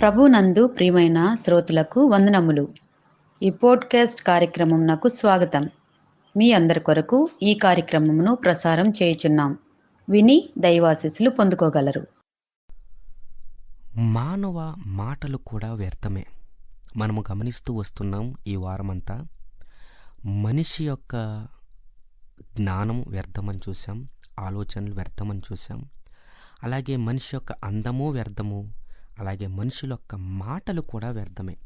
ప్రభునందు ప్రియమైన శ్రోతలకు వందనములు. ఈ పోడ్కాస్ట్ కార్యక్రమం నాకు స్వాగతం. మీ అందరి కొరకు ఈ కార్యక్రమమును ప్రసారం చేయుచున్నాం. విని దైవాశీస్సులు పొందుకోగలరు. మానవ మాటలు కూడా వ్యర్థమే. మనము గమనిస్తూ వస్తున్నాం ఈ వారమంతా. మనిషి యొక్క జ్ఞానం వ్యర్థమని చూసాం ఆలోచనలు వ్యర్థమని చూసాం అలాగే మనిషి యొక్క అందము వ్యర్థము అలాగే మనుషుల యొక్క మాటలు కూడా వ్యర్థమే.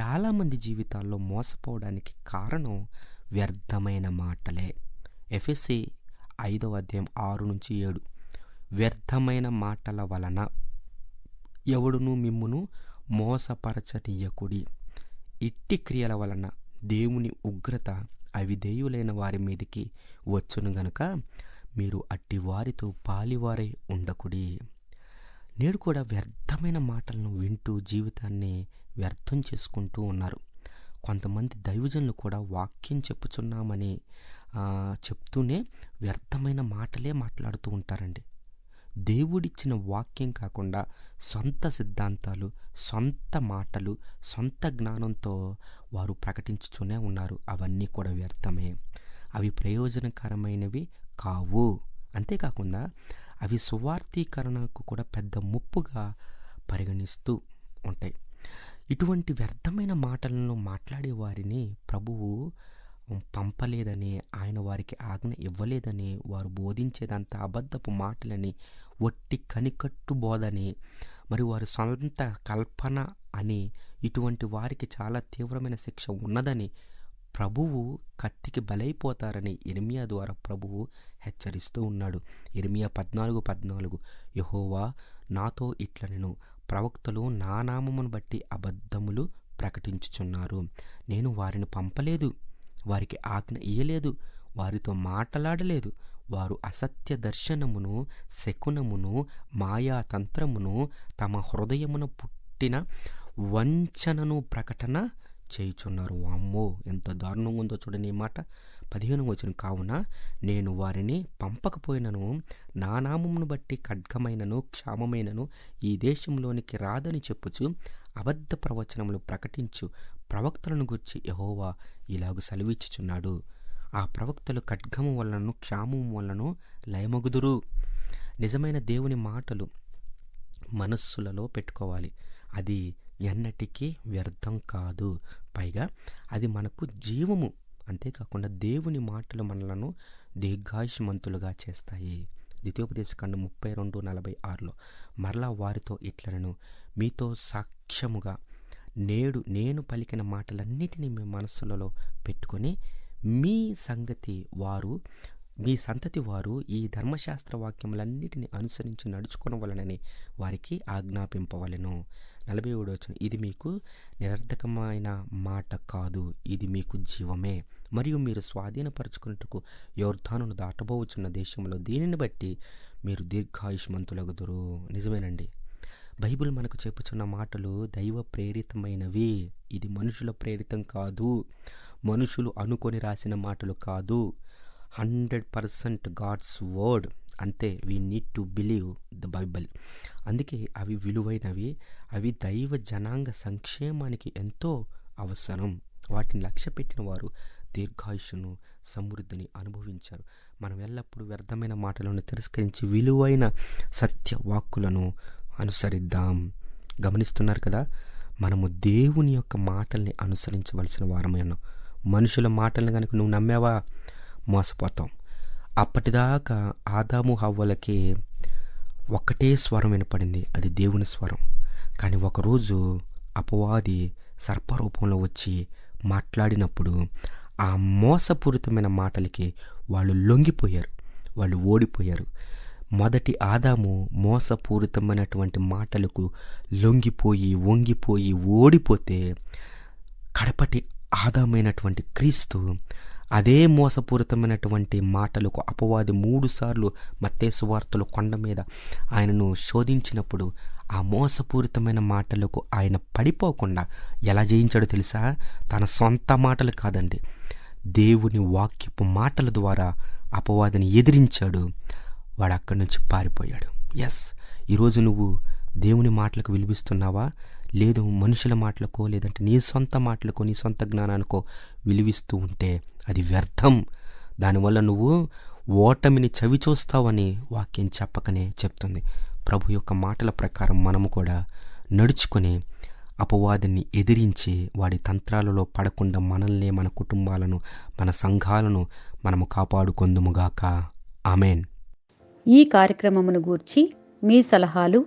చాలామంది జీవితాల్లో మోసపోవడానికి కారణం వ్యర్థమైన మాటలే. ఎఫ్ఎస్సి ఐదవ అధ్యాయం ఆరు నుంచి ఏడు. వ్యర్థమైన మాటల వలన ఎవడును మిమ్మును మోసపరచనీయకుడి. ఇట్టి క్రియల వలన దేవుని ఉగ్రత అవిధేయులైన వారి మీదికి వచ్చును గనుక మీరు అట్టి వారితో పాలివారై ఉండకుడి. నేడు కూడా వ్యర్థమైన మాటలను వింటూ జీవితాన్ని వ్యర్థం చేసుకుంటూ ఉన్నారు. కొంతమంది దైవజనులు కూడా వాక్యం చెప్పుచున్నామని చెప్తూనే వ్యర్థమైన మాటలే మాట్లాడుతూ ఉంటారండి. దేవుడిచ్చిన వాక్యం కాకుండా సొంత సిద్ధాంతాలు సొంత మాటలు సొంత జ్ఞానంతో వారు ప్రకటించుతూనే ఉన్నారు. అవన్నీ కూడా వ్యర్థమే. అవి ప్రయోజనకరమైనవి కావు. అంతేకాకుండా అవి సువార్థీకరణకు కూడా పెద్ద ముప్పుగా పరిగణిస్తూ ఉంటాయి. ఇటువంటి వ్యర్థమైన మాటలను మాట్లాడే వారిని ప్రభువు పంపలేదని ఆయన వారికి ఆజ్ఞ ఇవ్వలేదని వారు బోధించేదంతా అబద్ధపు మాటలని ఒట్టి కనికట్టు బోధని మరి వారి సొంత కల్పన అని ఇటువంటి వారికి చాలా తీవ్రమైన శిక్ష ఉన్నదని ప్రభువు కత్తికి బలైపోతారని ఇర్మియా ద్వారా ప్రభువు హెచ్చరిస్తూ ఉన్నాడు. ఇర్మియా పద్నాలుగు పద్నాలుగు. యహోవా నాతో ఇట్ల నేను ప్రవక్తలు నా నామమును బట్టి అబద్ధములు ప్రకటించుచున్నారు. నేను వారిని పంపలేదు. వారికి ఆజ్ఞ ఇయ్యలేదు. వారితో మాట్లాడలేదు. వారు అసత్య దర్శనమును శకునమును మాయాతంత్రమును తమ హృదయమున పుట్టిన వంచనను ప్రకటన చేయుచున్నారు. అమ్మో ఎంత దారుణంగా ఉందో చూడండి ఈ మాట. పదిహేను వచ్చిన కావున నేను వారిని పంపకపోయినను నా నామమును బట్టి ఖడ్గమైనను క్షామమైనను ఈ దేశంలోనికి రాదని చెప్పుచు అబద్ధ ప్రవచనములు ప్రకటించు. ప్రవక్తలను గుర్చి యహోవా ఇలాగు సెలవిచ్చుచున్నాడు. ఆ ప్రవక్తలు ఖడ్గము వలనను క్షామం వలనను లయమగుదురు. నిజమైన దేవుని మాటలు మనస్సులలో పెట్టుకోవాలి. అది ఎన్నటికీ వ్యర్థం కాదు. పైగా అది మనకు జీవము. అంతేకాకుండా దేవుని మాటలు మనలను దీర్ఘాయుషమంతులుగా చేస్తాయి. ద్వితీయోపదేశ ద్వితీయోపదేశకాండ ముప్పై రెండు నలభై ఆరులో మరలా వారితో ఇట్లను మీతో సాక్ష్యముగా నేడు నేను పలికిన మాటలన్నిటినీ మీ మనస్సులలో పెట్టుకొని మీ సంగతి వారు మీ సంతతి వారు ఈ ధర్మశాస్త్ర వాక్యములన్నిటిని అనుసరించి నడుచుకొనవలనని వారికి ఆజ్ఞాపింపవలెను. నలభై ఏడు వచ్చిన ఇది మీకు నిరర్ధకమైన మాట కాదు. ఇది మీకు జీవమే. మరియు మీరు స్వాధీనపరచుకున్నట్టుకు యోర్ధానును దాటబోవచ్చున్న దేశంలో దీనిని బట్టి మీరు దీర్ఘాయుష్మంతులగుదురు. నిజమేనండి. బైబిల్ మనకు చెప్పుచున్న మాటలు దైవ ప్రేరితమైనవి. ఇది మనుషుల ప్రేరితం కాదు. మనుషులు అనుకొని రాసిన మాటలు కాదు. హండ్రెడ్ పర్సెంట్ గాడ్స్ వర్డ్ అంతే we need to believe the Bible అందుకే అవి విలువైనవి అవి దైవ జనాంగ సంక్షేమానికి ఎంతో అవసరం. వాటిని లక్ష్య పెట్టిన వారు దీర్ఘాయుషును సమృద్ధిని అనుభవించారు. మనం ఎల్లప్పుడూ వ్యర్థమైన మాటలను తిరస్కరించి విలువైన సత్య వాక్కులను అనుసరిద్దాం. గమనిస్తున్నారు కదా మనము దేవుని యొక్క మాటల్ని అనుసరించవలసిన వారమే ఉన్నాం మనుషుల మాటలను కనుక నువ్వు నమ్మావా? మోసపోతాం. అప్పటిదాకా ఆదాము హవ్వలకి ఒకటే స్వరం వినపడింది. అది దేవుని స్వరం. కానీ ఒకరోజు అపవాది సర్పరూపంలో వచ్చి మాట్లాడినప్పుడు ఆ మోసపూరితమైన మాటలకి వాళ్ళు లొంగిపోయారు. వాళ్ళు ఓడిపోయారు. మొదటి ఆదాము మోసపూరితమైనటువంటి మాటలకు లొంగిపోయి వంగిపోయి ఓడిపోతే కడపటి ఆదామైనటువంటి క్రీస్తు అదే మోసపూరితమైనటువంటి మాటలకు అపవాది మూడుసార్లు మత్తేసు వార్తలు కొండ మీద ఆయనను శోధించినప్పుడు ఆ మోసపూరితమైన మాటలకు ఆయన పడిపోకుండా ఎలా జయించాడో తెలుసా? తన సొంత మాటలు కాదండి. దేవుని వాక్యపు మాటల ద్వారా అపవాదిని ఎదిరించాడు. వాడు అక్కడి నుంచి పారిపోయాడు. ఎస్ ఈరోజు నువ్వు దేవుని మాటలకు విలువిస్తున్నావా? లేదు మనుషుల మాటలకో లేదంటే నీ సొంత మాటలకో నీ సొంత జ్ఞానానికో విలువిస్తూ ఉంటే అది వ్యర్థం. దానివల్ల నువ్వు ఓటమిని చవి చూస్తావని వాక్యం చెప్పకనే చెప్తుంది. ప్రభు యొక్క మాటల ప్రకారం మనము కూడా నడుచుకొని అపవాదిని ఎదిరించి వాడి తంత్రాలలో పడకుండా మనల్ని మన కుటుంబాలను మన సంఘాలను మనము కాపాడుకొందుముగాక ఆమెన్. ఈ కార్యక్రమమును గూర్చి మీ సలహాలు